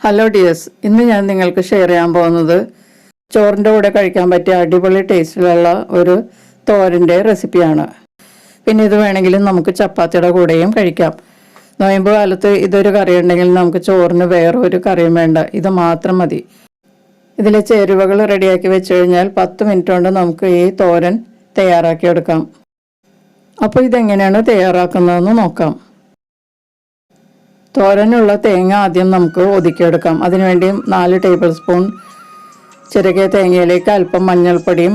Hello dears ഇന്ന് ഞാൻ നിങ്ങൾക്ക് ഷെയർ ചെയ്യാൻ പോകുന്നത് ചോറിന്റെ കൂടെ കഴിക്കാൻ പറ്റിയ അടിപൊളി ടേസ്റ്റിലുള്ള ഒരു തോരന്റെ റെസിപ്പിയാണ് പിന്നെ ഇത് വേണമെങ്കിൽ നമുക്ക് ചപ്പാത്തിയുടെ കൂടെയും കഴിക്കാം. നോയമ്പ് കാലത്ത് ഇതൊരു കറി ഉണ്ടെങ്കിൽ നമുക്ക് ചോറിന് വേറെ ഒരു കറിയും വേണ്ട. ഇത് മാത്രം മതി. ഇതിലെ ചേരുവകൾ റെഡിയാക്കി വെച്ച് കഴിഞ്ഞാൽ പത്ത് മിനിറ്റ് കൊണ്ട് നമുക്ക് ഈ തോരൻ തയ്യാറാക്കിയെടുക്കാം. അപ്പോൾ ഇതെങ്ങനെയാണ് തയ്യാറാക്കുന്നതെന്ന് നോക്കാം. തോരനുള്ള തേങ്ങ ആദ്യം നമുക്ക് ഒതുക്കിയെടുക്കാം. അതിനുവേണ്ടി നാല് ടേബിൾ സ്പൂൺ ചെറുകിയ തേങ്ങയിലേക്ക് അല്പം മഞ്ഞൾപ്പൊടിയും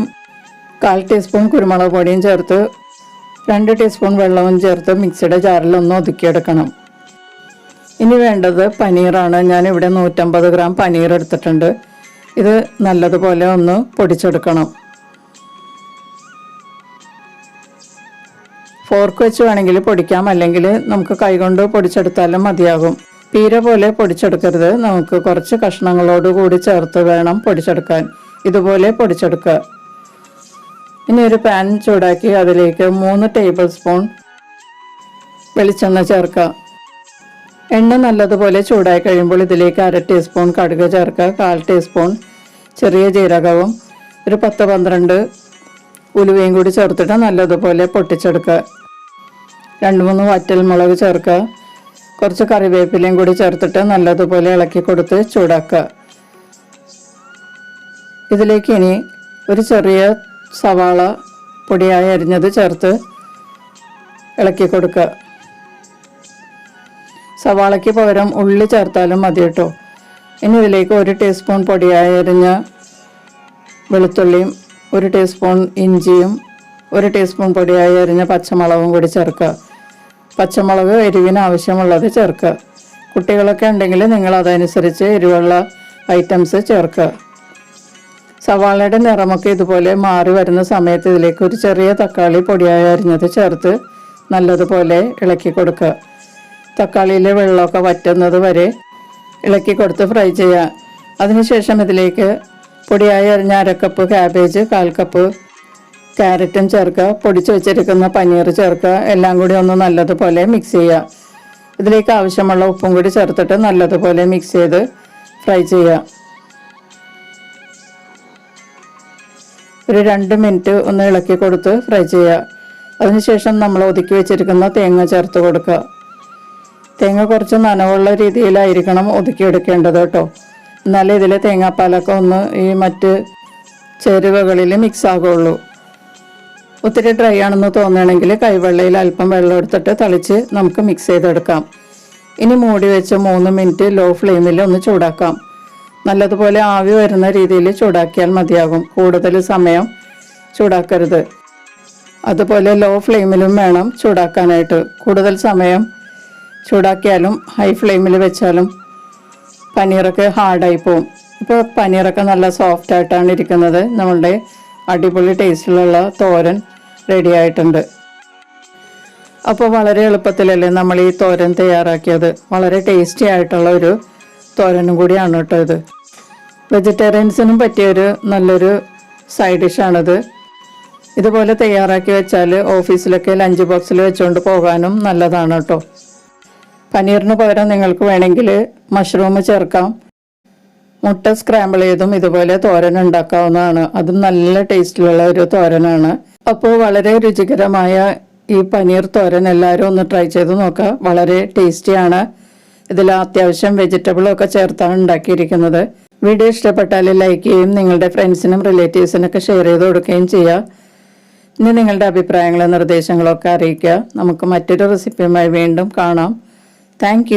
കാൽ ടീസ്പൂൺ കുരുമുളക് പൊടിയും ചേർത്ത് രണ്ട് ടീസ്പൂൺ വെള്ളവും ചേർത്ത് മിക്സിയുടെ ജാറിൽ ഒന്ന് ഒതുക്കിയെടുക്കണം. ഇനി വേണ്ടത് പനീറാണ്. ഞാൻ ഇവിടെ നൂറ്റമ്പത് ഗ്രാം പനീർ എടുത്തിട്ടുണ്ട്. ഇത് നല്ലതുപോലെ ഒന്ന് പൊടിച്ചെടുക്കണം. ഫോർക്ക് വെച്ച് വേണമെങ്കിൽ പൊടിക്കാം. അല്ലെങ്കിൽ നമുക്ക് കൈകൊണ്ട് പൊടിച്ചെടുത്താലും മതിയാകും. പീര പോലെ പൊടിച്ചെടുക്കരുത്. നമുക്ക് കുറച്ച് കഷ്ണങ്ങളോട് കൂടി ചേർത്ത് വേണം പൊടിച്ചെടുക്കാൻ. ഇതുപോലെ പൊടിച്ചെടുക്കുക. ഇനി ഒരു പാൻ ചൂടാക്കി അതിലേക്ക് മൂന്ന് ടേബിൾ സ്പൂൺ വെളിച്ചെണ്ണ ചേർക്കുക. എണ്ണ നല്ലതുപോലെ ചൂടായി കഴിയുമ്പോൾ ഇതിലേക്ക് അര ടീസ്പൂൺ കടുക് ചേർക്കുക. കാൽ ടീസ്പൂൺ ചെറിയ ജീരകവും ഒരു പത്ത് പന്ത്രണ്ട് ഉലുവയും കൂടി ചേർത്തിട്ട് നല്ലതുപോലെ പൊട്ടിച്ചെടുക്കുക. രണ്ട് മൂന്ന് വറ്റൽ മുളക് ചേർക്കുക. കുറച്ച് കറിവേപ്പിലയും കൂടി ചേർത്തിട്ട് നല്ലതുപോലെ ഇളക്കി കൊടുത്ത് ചൂടാക്കുക. ഇതിലേക്ക് ഇനി ഒരു ചെറിയ സവാള പൊടിയായി അരിഞ്ഞത് ചേർത്ത് ഇളക്കി കൊടുക്കുക. സവാളയ്ക്ക് പകരം ഉള്ളി ചേർത്താലും മതി കേട്ടോ. ഇനി ഇതിലേക്ക് ഒരു ടീസ്പൂൺ പൊടിയായി അരിഞ്ഞ വെളുത്തുള്ളിയും ഒരു ടീസ്പൂൺ ഇഞ്ചിയും ഒരു ടീസ്പൂൺ പൊടിയായി അരിഞ്ഞ പച്ചമുളകും കൂടി ചേർക്കുക. പച്ചമുളക് എരിവിന് ആവശ്യമുള്ളത് ചേർക്കുക. കുട്ടികളൊക്കെ ഉണ്ടെങ്കിൽ നിങ്ങൾ അതനുസരിച്ച് എരിവുള്ള ഐറ്റംസ് ചേർക്കുക. സവാളയുടെ നിറമൊക്കെ ഇതുപോലെ മാറി വരുന്ന സമയത്ത് ഇതിലേക്ക് ഒരു ചെറിയ തക്കാളി പൊടിയായി അരിഞ്ഞത് ചേർത്ത് നല്ലതുപോലെ ഇളക്കി കൊടുക്കുക. തക്കാളിയിലെ വെള്ളമൊക്കെ വറ്റുന്നത് വരെ ഇളക്കി കൊടുത്ത് ഫ്രൈ ചെയ്യുക. അതിനുശേഷം ഇതിലേക്ക് പൊടിയായി അരിഞ്ഞ അരക്കപ്പ് ക്യാബേജ് കാൽ കപ്പ് ക്യാരറ്റും ചേർക്കുക പൊടിച്ച് വെച്ചിരിക്കുന്ന പനീർ ചേർക്കുക എല്ലാം കൂടി ഒന്ന് നല്ലതുപോലെ മിക്സ് ചെയ്യുക. ഇതിലേക്ക് ആവശ്യമുള്ള ഉപ്പും കൂടി ചേർത്തിട്ട് നല്ലതുപോലെ മിക്സ് ചെയ്ത് ഫ്രൈ ചെയ്യുക. ഒരു രണ്ട് മിനിറ്റ് ഒന്ന് ഇളക്കി കൊടുത്ത് ഫ്രൈ ചെയ്യുക. അതിനുശേഷം നമ്മൾ ഒതുക്കി വെച്ചിരിക്കുന്ന തേങ്ങ ചേർത്ത് കൊടുക്കുക. തേങ്ങ കുറച്ച് നനവുള്ള രീതിയിലായിരിക്കണം ഒതുക്കിയെടുക്കേണ്ടത് കേട്ടോ. എന്നാലേ ഇതിലെ തേങ്ങാപ്പാലൊക്കെ ഒന്ന് ഈ മറ്റ് ചേരുവകളിൽ മിക്സ് ആകുള്ളൂ. ഒത്തിരി ഡ്രൈ ആണെന്ന് തോന്നുകയാണെങ്കിൽ കൈവെള്ളയിൽ അല്പം വെള്ളം എടുത്തിട്ട് തളിച്ച് നമുക്ക് മിക്സ് ചെയ്തെടുക്കാം. ഇനി മൂടി വെച്ച് മൂന്ന് മിനിറ്റ് ലോ ഫ്ലെയിമിൽ ഒന്ന് ചൂടാക്കാം. നല്ലതുപോലെ ആവി വരുന്ന രീതിയിൽ ചൂടാക്കിയാൽ മതിയാകും. കൂടുതൽ സമയം ചൂടാക്കരുത്. അതുപോലെ ലോ ഫ്ലെയിമിലും വേണം ചൂടാക്കാനായിട്ട്. കൂടുതൽ സമയം ചൂടാക്കിയാലും ഹൈ ഫ്ലെയിമിൽ വെച്ചാലും പനീറൊക്കെ ഹാർഡായി പോവും. ഇപ്പോൾ പനീറൊക്കെ നല്ല സോഫ്റ്റായിട്ടാണ് ഇരിക്കുന്നത്. നമ്മളുടെ അടിപൊളി ടേസ്റ്റിലുള്ള തോരൻ റെഡി ആയിട്ടുണ്ട്. അപ്പോൾ വളരെ എളുപ്പത്തിലല്ലേ നമ്മൾ ഈ തോരൻ തയ്യാറാക്കിയത്? വളരെ ടേസ്റ്റി ആയിട്ടുള്ള ഒരു തോരനും കൂടിയാണ് കേട്ടോ ഇത്. വെജിറ്റേറിയൻസിനും പറ്റിയൊരു നല്ലൊരു സൈഡ് ഡിഷാണിത് ഇതുപോലെ തയ്യാറാക്കി വെച്ചാൽ ഓഫീസിലൊക്കെ ലഞ്ച് ബോക്സിൽ വെച്ചുകൊണ്ട് പോകാനും നല്ലതാണ് കേട്ടോ. പനീറിന് പകരം നിങ്ങൾക്ക് വേണമെങ്കിൽ മഷ്റൂം ചേർക്കാം. മുട്ട സ്ക്രാമ്പിൾ ചെയ്തും ഇതുപോലെ തോരൻ ഉണ്ടാക്കാവുന്നതാണ്. അതും നല്ല ടേസ്റ്റിലുള്ള ഒരു തോരനാണ്. അപ്പോൾ വളരെ രുചികരമായ ഈ പനീർ തോരൻ എല്ലാവരും ഒന്ന് ട്രൈ ചെയ്ത് നോക്കുക. വളരെ ടേസ്റ്റിയാണ് ഇതിൽ അത്യാവശ്യം വെജിറ്റബിളും ഒക്കെ ചേർത്താണ് ഉണ്ടാക്കിയിരിക്കുന്നത്. വീഡിയോ ഇഷ്ടപ്പെട്ടാൽ ലൈക്ക് ചെയ്യും നിങ്ങളുടെ ഫ്രണ്ട്സിനും റിലേറ്റീവ്സിനൊക്കെ ഷെയർ ചെയ്ത് കൊടുക്കുകയും ചെയ്യുക. ഇനി നിങ്ങളുടെ അഭിപ്രായങ്ങളും നിർദ്ദേശങ്ങളൊക്കെ അറിയിക്കുക. നമുക്ക് മറ്റൊരു റെസിപ്പിയുമായി വീണ്ടും കാണാം. താങ്ക്